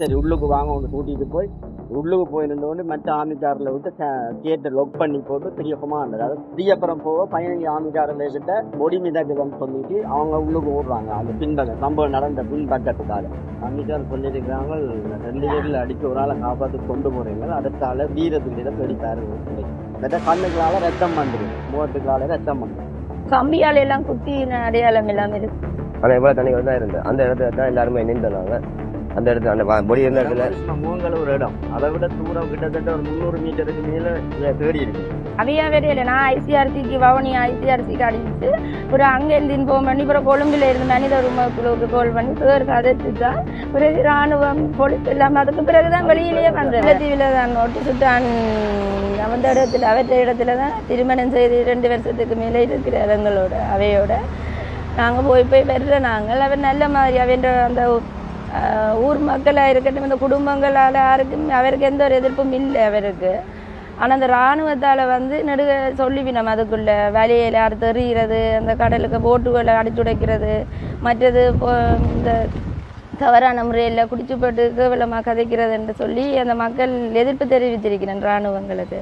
சரி உள்ளுக்கு வாங்க ஒன்று கூட்டிகிட்டு போய் உள்ளுக்கு போய் நின்றோண்டு மற்ற ஆமிக்காரில் விட்டு கேட்டை லொக் பண்ணி போட்டு பெரிய கொமாண்டர் அதாவது பிரியப்புறம் போக பதினஞ்சு ஆமிக்காரில் கிட்ட பொடி மிதக்குதுன்னு சொல்லிட்டு அவங்க உள்ளுக்கு ஓடுறாங்க. அந்த பின்பக்கம் சம்பவம் நடந்த பின்பக்கத்துக்காக. ஆமிக்கார் சொல்லியிருக்கிறாங்க ரெண்டு பேரில் அடிக்க ஒரு ஆளை காப்பாற்றி கொண்டு போகிறீங்க அடுத்தால வீரத்துக்கிட்ட வெடிப்பாரு சொல்லி மற்ற கண்ணுக்களால ரத்தம் வந்துடும் முகத்துக்களால ரத்தம் வந்துடும் கம்பியால எல்லாம் குத்தி அடையாளம் எல்லாம் இருக்கு. ஆனால் எவ்வளோ தண்ணி தான் இருந்தது அந்த இடத்துல தான் எல்லாருமே நின்றுனாங்க. அந்த இடத்துல அந்த பொடி இருந்த இடத்துல. மூங்கல் ஒரு இடம். அதை விட தூரம் கிட்டத்தட்ட ஒரு முந்நூறு மீட்டருக்கு மேல தேடி இருக்கு. அவையா வேறையில நான் ஐசிஆர்சிக்கு வவுனி ஐசிஆர்சிக்கு அடிச்சு ஒரு அங்கேருந்து இன்ஃபார்ம் பண்ணி அப்புறம் கொழும்புல இருந்து மனித உரிமை குழுவுக்கு கால் பண்ணி பேர் கதைச்சு தான் பிறகு ராணுவம் போலீஸ் எல்லாம் அதுக்கு பிறகுதான் வெளியிலேயே வந்தது. தீவில தான் நோட்டு சுட்டான் அந்த இடத்துல அவற்ற இடத்துல தான் திருமணம் செய்து ரெண்டு வருஷத்துக்கு மேலே இருக்கிறார் எங்களோட அவையோட. நாங்கள் போய் போய் வர்ற நாங்கள் அவர் நல்ல மாதிரி அவன்ற அந்த ஊர் மக்களாக இருக்கட்டும் இந்த குடும்பங்களால் யாருக்கும் அவருக்கு எந்த ஒரு எதிர்ப்பும் இல்லை அவருக்கு. ஆனால் அந்த இராணுவத்தால் வந்து நெடுக சொல்லிவினோம் அதுக்குள்ளே. வேலையில் யார் தெரிகிறது அந்த கடலுக்கு போட்டுகளை அடிச்சுடைக்கிறது மற்றது இப்போ இந்த தவறான முறையில் குடிச்சு போட்டு கேவலமாக கதைக்கிறது என்று சொல்லி அந்த மக்கள் எதிர்ப்பு தெரிவித்திருக்கிறேன் இராணுவங்களுக்கு.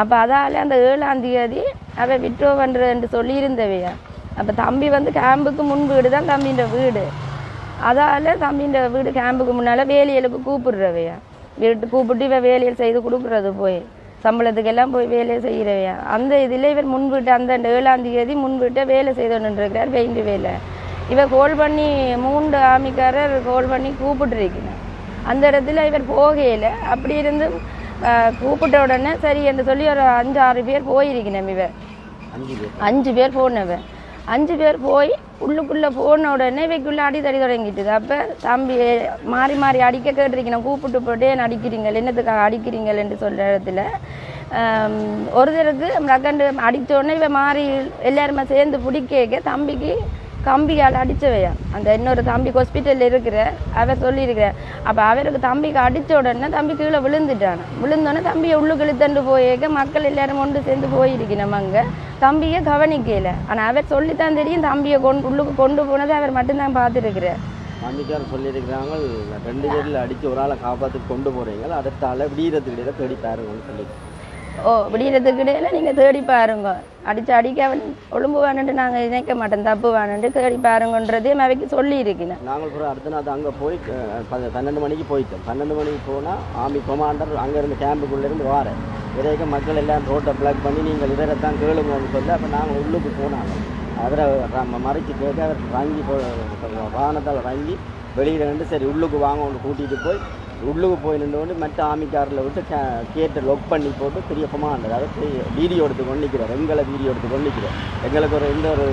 அப்போ அதால் அந்த ஏழாம் தேதி அவ பண்ணுறது என்று சொல்லியிருந்தவையா அப்போ தம்பி வந்து கேம்புக்கு முன் வீடு தான் தம்பின்ற வீடு. அதால் தம்பின்ற வீடு கேம்புக்கு முன்னால் வேலியலுக்கு கூப்பிடுறவையா. வீட்டு கூப்பிட்டு இவ வேலையில் செய்து கொடுக்குறது போய். சம்பளத்துக்கு எல்லாம் போய் வேலையை செய்கிறவையா அந்த இதில் இவர் முன்வீட்டு அந்த ஏழாம் தேதி முன்வீட்டை வேலை செய்துன்னுருக்கிறார் பெயிண்ட் வேலை. இவ கோல் பண்ணி மூன்று ஆமிக்காரர் கோல் பண்ணி கூப்பிட்டுருக்கணும் அந்த இடத்துல இவர் போகையில் அப்படி இருந்து கூப்பிட்ட உடனே சரி என்று சொல்லி ஒரு அஞ்சு ஆறு பேர் போயிருக்கணும் இவ. அஞ்சு பேர். அஞ்சு பேர் போனவன் அஞ்சு பேர் போய் உள்ளுக்குள்ளே போன உடனே இவைக்குள்ளே அடி தடி தொடங்கிட்டுது. அப்போ தம்பி மாறி மாறி அடிக்க கேட்டிருக்கணும் கூப்பிட்டு போட்டு ஏன் அடிக்கிறீங்க என்னத்துக்காக அடிக்கிறீங்கள்? என்று சொல்கிற இடத்துல ஆம், ஒருத்தருக்கு அக்கண்டு அடித்த உடனே இவன் மாறி எல்லாருமே சேர்ந்து பிடிக்க தம்பிக்கு தம்பியால் அடித்தவையா? அந்த இன்னொரு தம்பி ஹாஸ்பிட்டலில் இருக்கிற அவர் சொல்லியிருக்கிறேன் அப்போ அவருக்கு தம்பிக்கு அடித்த உடனே தம்பி கீழே விழுந்துட்டான். விழுந்தோடனே தம்பியை உள்ளுக்கு இழுத்தண்டு போயேக்க மக்கள் எல்லாரும் ஒன்று சேர்ந்து போயிருக்கணும் அங்கே. தம்பியை கவனிக்கல. ஆனால் அவர் சொல்லித்தான் தெரியும் தம்பியை கொண்டு உள்ளுக்கு கொண்டு போனதை அவர் மட்டும்தான் பார்த்துருக்கிறார். அன்னைக்கார் சொல்லியிருக்கிறாங்க ரெண்டு பேரில் அடித்து ஒரு ஆளை காப்பாற்றி கொண்டு போகிறீங்க அடுத்த ஆளை வீரத்துக்கிட்ட தேடி பாருங்கன்னு சொல்லி ஓ விடியறதுக்கு இடையில நீங்கள் தேடி பாருங்க. அடிச்சு அடிக்க அவன் ஒழும்பு வேணுன்ட்டு நாங்கள் நினைக்க மாட்டோம் தப்பு வேணுன்ட்டு தேடி பாருங்கன்றதே அவைக்கு சொல்லியிருக்கிறேன். நாங்கள் கூட அடுத்த நாள் அங்கே போய் பன்னெண்டு மணிக்கு போயிட்டோம். பன்னெண்டு மணிக்கு போனால் ஆமி கொமாண்டர் அங்கேருந்து கேம்புக்குள்ளேருந்து வாரேன் விரைக்க மக்கள் எல்லாம் ரோட்டை பிளாக் பண்ணி நீங்கள் இதரைத்தான் கேளுங்கன்னு சொல்லி அப்போ நாங்கள் உள்ளுக்கு போனாங்க. அவரை நம்ம மறைச்சு கேட்க அவர் வாங்கி வாகனத்தால் வாங்கி வெளியில் நின்று சரி உள்ளுக்கு வாங்க ஒன்று கூட்டிகிட்டு போய் உள்ளுக்கு போய் நின்று மற்ற ஆமிக்காரில் விட்டு கே கேட்டை லொக் பண்ணி போட்டு பெரிய கொமாண்டர் அதாவது வீடியோ எடுத்து கொண்டு நிற்கிறார் எங்களை வீடியோ எடுத்து கொண்டு நிற்கிறார் எங்களுக்கு ஒரு எந்த ஒரு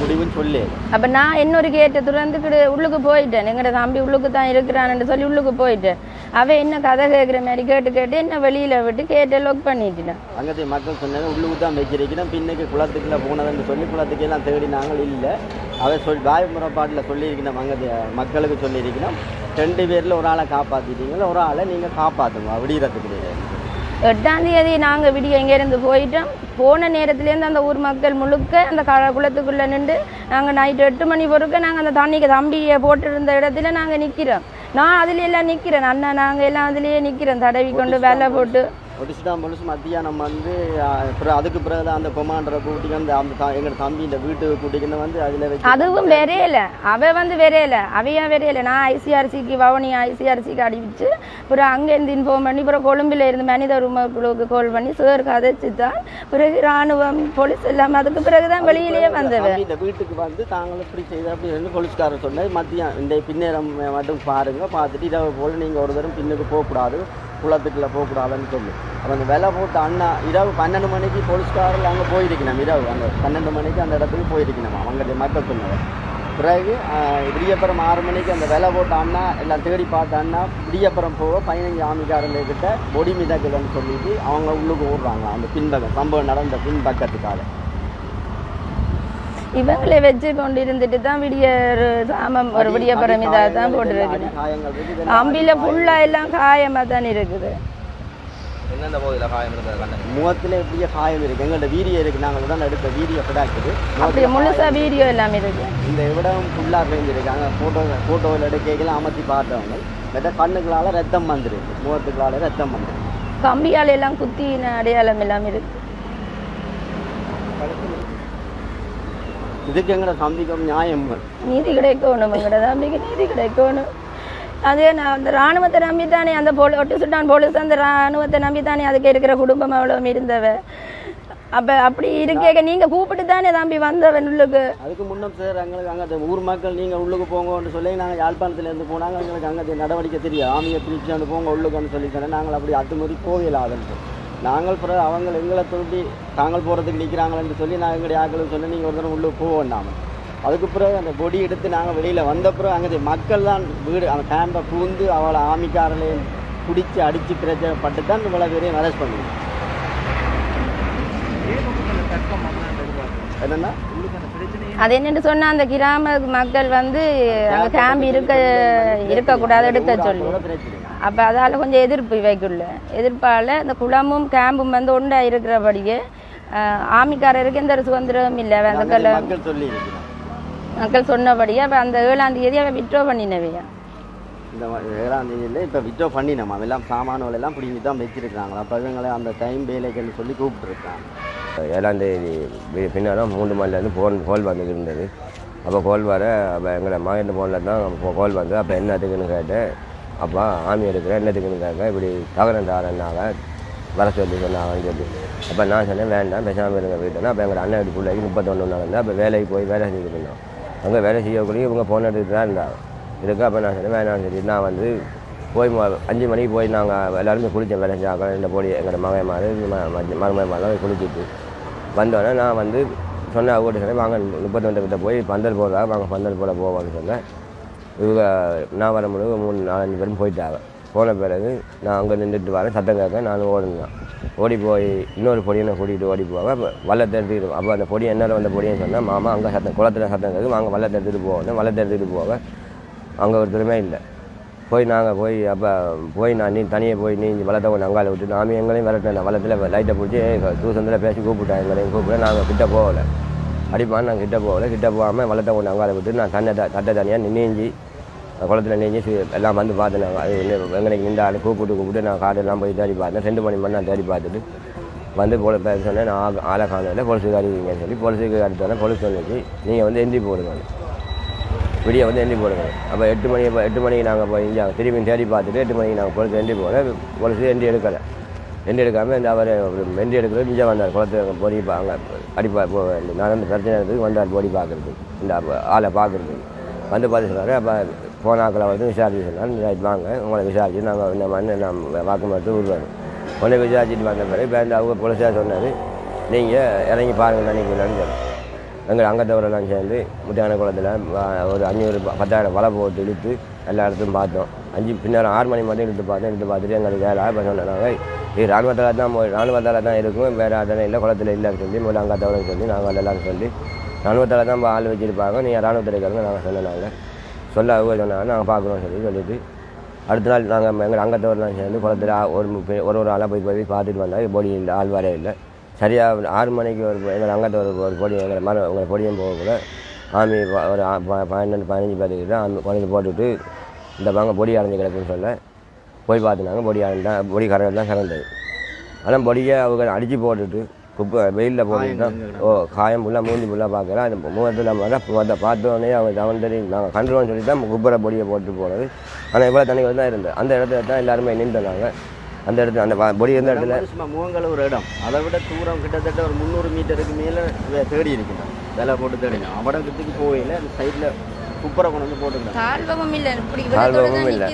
முடிவும் சொல்லு அப்போ நான் இன்னொரு கேட்டை துறந்துக்கிட்டு உள்ளுக்கு போயிட்டேன். எங்கட தம்பி உள்ளுக்கு தான் இருக்கிறான்னு சொல்லி உள்ளுக்கு போயிட்டேன். அவன் என்ன கதை கேட்குற மாதிரி கேட்டு கேட்டு என்ன வெளியில் விட்டு கேட்டை லொக் பண்ணிட்டுட்டேன் அங்கத்தை மக்கள் சொன்னாங்க உள்ளுக்கு தான் வச்சிருக்கிறோம் பின்னுக்கு குளத்துக்குள்ள போனதுன்னு சொல்லி குளத்துக்கு எல்லாம் தேடி நாங்கள் இல்லை. அவர் சொல் வாய் முறைப்பாட்டில் சொல்லியிருக்கணும் அங்கே மக்களுக்கு சொல்லியிருக்கணும் ரெண்டு பேரில் ஒரு ஆளை காப்பாற்றிட்டீங்களா ஒரு ஆளை நீங்கள் காப்பாற்றுங்க விடியறதுக்கு எட்டாம் தேதி நாங்கள் விடிய இங்கேருந்து போயிட்டோம். போன நேரத்துலேருந்து அந்த ஊர் மக்கள் முழுக்க அந்த க குளத்துக்குள்ளே நின்று நாங்கள் நைட்டு எட்டு மணி பொறுக்க நாங்கள் அந்த தண்ணிக்கு தம்பியை போட்டிருந்த இடத்துல நாங்கள் நிற்கிறோம் நான் அதுல எல்லாம் நிற்கிறேன் அண்ணா நாங்கள் எல்லாம் அதுலேயே நிற்கிறோம் தடவி கொண்டு வேலை போட்டு. ஒடிச்சுட்டான் பொலிசு மத்தியானம் வந்து அப்புறம் அதுக்கு பிறகு தான் அந்த கொமாண்டரை கூட்டிக்கு வந்து அந்த எங்களோட தம்பி இந்த வீட்டுக்கு கூட்டிக்கின்னு வந்து அதில் வச்சு அதுவும் வெறையல அவ வந்து வெறையல அவையா வெறையல நான் ஐசிஆர்சிக்கு வவுனி ஐசிஆர்சிக்கு அடிச்சு அப்புறம் அங்கேருந்து இன்ஃபார்ம் பண்ணி அப்புறம் கொழும்புல இருந்து மனித உரிமை குழுவுக்கு கால் பண்ணி சார் கதைச்சு தான் பிறகு ராணுவம் போலீஸ் எல்லாம் அதுக்கு பிறகு தான் வெளியிலேயே வந்தவ தம்பி இந்த வீட்டுக்கு வந்து தாங்கள் இப்படி செய்த அப்படி ரெண்டு போலீஸ்காரர் சொன்னது மதியம் இந்த பின்னேரம் மட்டும் பாருங்க பார்த்துட்டு இரவு போல் நீங்கள் ஒரு தரம் பின்னுக்கு போகக்கூடாது. குளத்துக்குள்ளே போகக்கூடாதுன்னு சொல்லி. அப்போ அந்த விலை போட்ட அண்ணா இரவு பன்னெண்டு மணிக்கு போலீஸ்காரில் அங்கே போயிருக்கணும் இரவு. அந்த பன்னெண்டு மணிக்கு அந்த இடத்துக்கு போயிருக்கணும் அவங்க மக்கள் சொன்னவர் பிறகு விடியப்புறம் ஆறு மணிக்கு அந்த விலை போட்ட அண்ணா எல்லாம் தேடி பார்த்த அண்ணா விடியப்புறம் போக பதினஞ்சு ஆமிக்காரங்கக்கிட்ட பொடி மிதக்குதுன்னு சொல்லிட்டு அவங்க உள்ளுக்கு ஓடுறாங்க. அந்த பின்பக்கம் சம்பவம் நடந்த பின்பக்கத்துக்காக. இவங்களை வச்சு கொண்டு இருந்துட்டு தான் விடிய ஒரு சாமம் ஒரு விடிய பரமிதா தான். இதெல்லாம் அம்பில ஃபுல்லா எல்லாம் காயமா தான் இருக்குது. எந்தெந்த பகுதியில் காயம் இருந்தது முகத்துல இருக்கு. எங்கள்ட்ட வீடியோ இருக்கு. நாங்கள் தான் எடுத்த வீடியோ கிடாக்குது அப்படி முழுசா வீடியோ எல்லாம் இருக்கு. இந்த இடம் ஃபுல்லாக இருந்துருக்கு அங்கே ஃபோட்டோ ஃபோட்டோவில் எடுக்கலாம் அமர்த்தி பார்த்தவங்க. மற்ற கண்ணுக்களால் ரத்தம் வந்துருக்கு. முகத்துக்களால் ரத்தம் வந்துருக்கு. கம்பியால் எல்லாம் குத்தின அடையாளம் எல்லாம் இருக்கு. இதுக்கு எங்கட சந்திக்கும் நியாயம் நீதி கிடைக்கணும் எங்களோட தம்பிக்கு நீதி கிடைக்கணும் அதே நான் அந்த ராணுவத்தை நம்பி தானே அந்த போலி ஒட்டு சுட்டான் போலீஸ் அந்த ராணுவத்தை நம்பி தானே அதுக்கு இருக்கிற குடும்பம் அவ்வளோ இருந்தவ அப்போ அப்படி இருக்க நீங்கள் கூப்பிட்டு தானே தம்பி வந்தவன் உள்ளுக்கு அதுக்கு முன்னம் சார் எங்களுக்கு அங்கே ஊர் மக்கள் நீங்கள் உள்ளுக்கு போங்கன்னு சொல்லி நாங்கள் யாழ்ப்பாணத்துலேருந்து போனாங்க எங்களுக்கு அங்கே நடவடிக்கை தெரியும் ஆமியை பிரித்து வந்து போங்க உள்ளுக்குன்னு சொல்லி தானே நாங்கள் அப்படி அத்துமுறை போகலாதுன்னு நாங்கள் பிறகு அவங்க எங்களை தூண்டி தாங்கள் போகிறதுக்கு நிற்கிறாங்களேன்னு சொல்லி நான் எங்களுடைய ஆட்களுக்கு சொன்னேன். நீங்கள் ஒரு தடவை உள்ளுக்கு போக வேண்டாம். அதுக்கு பிறகு அந்த பொடி எடுத்து நாங்கள் வெளியில் வந்த பிறகு அங்கே மக்கள் தான் வீடு அந்த கேம்பை பூந்து அவளை ஆமிக்காரலையும் பிடிச்சி அடித்து பிரச்சனைப்பட்டு தான் இவ்வளோ பேரையும் அரெஸ்ட் பண்ணுவோம் என்னென்னா? அது என்னன்னு சொன்னா அந்த கிராம மக்கள் வந்து அங்கே கேம்ப் இருக்க இருக்கக்கூடாது எடுக்க சொல்லி. பிரச்சனை. அப்போ அதால் கொஞ்சம் எதிர்ப்பு இவைக்குள்ள. எதிர்ப்பால் இந்த குளமும் கேம்பும் வந்து ஒன்றா இருக்கிறபடியே ஆமிக்காரருக்கு எந்த ஒரு சுதந்திரமும் இல்லை. அந்த கல மக்கள் சொன்னபடியே அப்போ அந்த ஏழாம் தேதி அவன் விட்ரோ பண்ணினவையா? இந்த ஏழாம் தேதியில் இப்போ விட்ரோ பண்ணினோம். எல்லாம் சாமான்கள் எல்லாம் பிடிங்கி தான் வச்சிருக்காங்க அப்போ இவங்களை அந்த டைம் வேலைக்குன்னு சொல்லி கூப்பிட்டுருக்காங்க ஏழாம் தேதி பின்னாலும் மூன்று மணிலேருந்து ஃபோன் கோல் வந்துட்டு இருந்தது. அப்போ கோல் வர அப்போ எங்களை மகன் ஃபோனில் தான் அப்போ கோல் வந்து அப்போ என்னத்துக்குன்னு கேட்டேன். அப்பா ஆமி எடுக்கிறேன் என்னத்துக்குன்னு கேட்க இப்படி தகரன் தாரன்னாங்க வர சொல்லி சொன்னாங்கன்னு சொல்லி. அப்போ நான் சொன்னேன் வேண்டாம் பேசாமல் இருங்க வீட்டுனா அப்போ எங்கள் அண்ணன் வீட்டு பிள்ளைக்கு முப்பத்தொன்று நடந்தா அப்போ வேலைக்கு போய் வேலை செஞ்சுட்டு இருந்தோம் அங்கே வேலை செய்யக்கூடிய இவங்க ஃபோன் எடுத்துட்டு தான் இருந்தாங்க. இதுக்கு அப்போ நான் சொன்னேன் வேணாம்னு சொல்லி நான் வந்து போய் அஞ்சு மணிக்கு போய் நாங்கள் எல்லாருமே குளித்தோம் வேலை செஞ்சாக்க இந்த போடி எங்களோட மகன் மாதிரி மருமகன் மாதிரி குளிச்சுட்டு வந்தோடனே நான் வந்து சொன்ன அவங்ககிட்ட சொன்னேன் வாங்க முப்பத்தொன்று கிட்ட போய் பந்தல் போடுறா வாங்க பந்தல் போட போவான்னு சொன்னேன். இவங்க நான் வர முடியும் மூணு நாலஞ்சு பேரும் போயிட்டாங்க. போன பிறகு நான் அங்கே நின்றுட்டு வரேன். சத்தம் கேட்க நானும் ஓடினேன். ஓடி போய் இன்னொரு பொடியனை கூட்டிகிட்டு ஓடி போவாங்க அப்போ வள்ளத்தை எடுத்துக்கிட்டு அப்போ அந்த பொடி என்ன வந்த பொடியன்னு சொன்னால் மாமா அங்கே சத்தம் குளத்துல சத்தம் கேட்கும் அங்கே வள்ளத்தை எடுத்துகிட்டு போவோம் வள்ளத்தை எடுத்துகிட்டு போக அங்கே ஒருத்தருமே இல்லை. போய் நாங்கள் போய் அப்போ போய் நான் நீ தனியே போய் நீ வளத்தை கொண்டு அங்கால விட்டு நாம எங்களையும் விரட்டேன் வளத்தில் லைட்டை பிடிச்சி தூசந்தில் பேசி கூப்பிட்டேன் எங்களையும் கூப்பிட. நாங்கள் கிட்ட போகலை. அடிப்பான். நாங்கள் கிட்ட போகலை. கிட்ட போகாமல் வளத்தை கொண்டு அங்கால விட்டு நான் தன்னை தட்டை தனியாக நீஞ்சி குளத்தில் நெஞ்சு எல்லாம் வந்து பார்த்தேன். நாங்கள் அது எங்களுக்கு நின்ற ஆள் கூப்பிட்டு கூப்பிட்டு நான் காடெல்லாம் போய் தேடி பார்த்தேன். ரெண்டு மணி மணி நான் தேடி பார்த்துட்டு வந்து போல பேச சொன்னேன் நான் ஆ- ஆளை காணல போலீஸுக்கு அறிவிங்கன்னு சொல்லி போலீஸுக்கு அடுத்தோடனே போலீஸ் சொல்லிச்சு நீங்கள் வந்து எந்தி போடுங்க. விடிய வந்து எந்தி போடுங்க. அப்போ எட்டு மணி எட்டு மணிக்கு நாங்கள் போய் இங்கே திரும்பி தேடி பார்த்துட்டு எட்டு மணிக்கு நாங்கள் பொழுது எந்தி போனோம். பொழுது எந்தி எடுக்கலை. எண்டி எடுக்காமல் இந்த அவர் எந்தி எடுக்கிறது இங்கே வந்தார். குளத்தை பொடி அங்கே அடிப்பா போ நான் பிரச்சனை இருக்குது வந்தார் பொடி பார்க்குறதுக்கு. இந்த ஆளை பார்க்குறதுக்கு. வந்து பார்த்து சொன்னார் அப்போ போனாக்களை வந்து விசாரிச்சு சொன்னால் ரைட் வாங்க. உங்களை விசாரிச்சு நாங்கள் இந்த மண் நான் வாக்குமூலத்தை உருவாங்க உடனே விசாரிச்சுட்டு வந்த பிறகு இப்போ அவங்க போலீஸாக சொன்னார். நீங்கள் இறங்கி பாருங்கள் நினைக்கிறேன்னு சொன்னார். எங்கள் அங்கத்தவரெல்லாம் சேர்ந்து முட்டையான குளத்தில் ஒரு அஞ்சூறு ப- பத்தாயிரம் வலை போட்டு இழுத்து எல்லா இடத்தையும் பார்த்தோம். அஞ்சு பின்னர் ஆறு மணி மட்டும் இழுத்து பார்த்தோம். இழுத்து பார்த்துட்டு எங்களுக்கு வேறு ஆள் சொன்னாங்க. இது இராணுவத்தால் தான் போய் தான் இருக்கும். வேறு அதெல்லாம் இல்லை குளத்தில் இல்லைன்னு சொல்லி முதல்ல அங்கத்தவரை சொல்லி நாங்கள் எல்லாரும் சொல்லி இராணுவத்தால் தான் ஆள் வச்சுருப்பாங்க. நீங்கள் இராணுவத்தில் இருக்கிறவங்க நாங்கள் சொன்னாங்க சொல்ல அவங்க சொன்னாங்க நாங்கள் பார்க்குறோம் சொல்லி சொல்லிட்டு. அடுத்த நாள் நாங்கள் எங்கள் அங்கத்தவரெலாம் சேர்ந்து குளத்தில் ஒரு ஒரு ஒரு ஆளாக போய் போய் பார்த்துட்டு வந்தால் பொடி இல்லை ஆள் வரவே இல்லை. சரியாக ஆறு மணிக்கு ஒரு எங்கள் அங்கத்தை ஒரு பொடி எங்களை மர உங்களை பொடியும் கூட ஆமி ஒரு ப- பன்னெண்டு பதினஞ்சு பேருக்கு தான் ஆமி குழந்தை போட்டுவிட்டு இந்த பாங்க பொடி அடைஞ்சு கிடக்குன்னு சொல்ல போய் பார்த்துனாங்க. பொடி அடைந்தான் பொடி கரண்ட் தான் சிறந்தது ஆனால் பொடியை அவங்க அடித்து போட்டுட்டு குப்பை வெயிலில் தான் ஓ காயம் ஃபுல்லாக மூஞ்சி ஃபுல்லாக பார்க்குறேன் அந்த முகத்தில் முகத்தை பார்த்தோன்னே அவங்க தவன் தெரியும். நாங்கள் கண்டுருவோம்னு சொல்லி தான் குப்பரை பொடியை போட்டு போனது. ஆனால் இவ்வளோ தண்ணிகள் தான் இருந்தது அந்த இடத்துல தான் எல்லாருமே நின்றுனாங்க. அந்த இடத்துல அந்த பொடி இருந்த இடத்துல சும்மா முகங்கள் ஒரு இடம். அதை விட தூரம் கிட்டத்தட்ட ஒரு முந்நூறு மீட்டருக்கு மேலே தேடி இருக்கணும் விலை போட்டு தேடினோம். அவடத்துக்கு போகல அந்த சைடில் குப்பரை கொண்டு வந்து போட்டுருந்தாங்க. தாழ்வமும் இல்லை. இப்படி தாழ்வமும் இல்லை.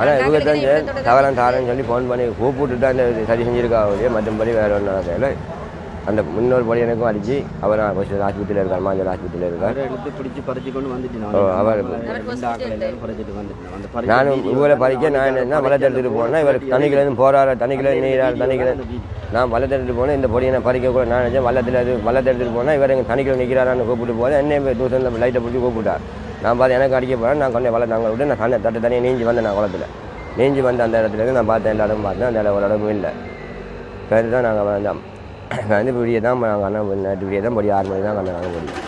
ஆனால் இவங்க தெரிஞ்சு தவறான தாரன்னு சொல்லி ஃபோன் பண்ணி கூப்பிட்டு தான் சரி செஞ்சிருக்கா ஒழிய மற்றபடி வேறு ஒன்றும் நடக்கல அந்த முன்னோர் படி எனக்கும் அடிச்சு அவர் கொஞ்சம் ஆஸ்பத்திரியில் இருக்கார் மாஞ்சல் ஆஸ்பத்திரியில் இருக்கார். அவரை எடுத்து பிடிச்சி பறிச்சு கொண்டு வந்துட்டு அவர் நானும் இவரை பறிக்க நான் என்ன வளத்தை எடுத்துகிட்டு போனேன் இவர் தண்ணிக்கிலேருந்து போகிறாரு தண்ணிக்கில நீரார் தண்ணிக்கில நான் வளத்தை எடுத்துகிட்டு போனேன் இந்த பொடியை நான் பறிக்க கூட நான் நினச்சேன் வள்ளத்தில் இது வள்ளத்தை எடுத்துகிட்டு போனால் இவர் எங்கள் தண்ணிக்கில் நிற்கிறாரான்னு கூப்பிட்டு போது என்னை தூசத்தில் லைட்டை பிடிச்சி கூப்பிட்டார். நான் பார்த்து எனக்கு அடிக்க போகிறேன் நான் கொண்டே வள நாங்கள் விட்டு நான் தண்ணி தட்டு தண்ணியை நீஞ்சி வந்தேன் நான் குளத்தில். நீஞ்சி வந்த அந்த இடத்துல இருந்து நான் பார்த்தேன் எல்லா இடமும் பார்த்தேன் அந்த இடம் ஒரு இடமும் இல்லை. கருத்து தான் நாங்கள் வந்தோம். நான் வந்து இப்படியே தான் நாங்கள் அண்ணன் இப்படியே தான் படி ஆறு மணி தான் நாங்கள் பொடி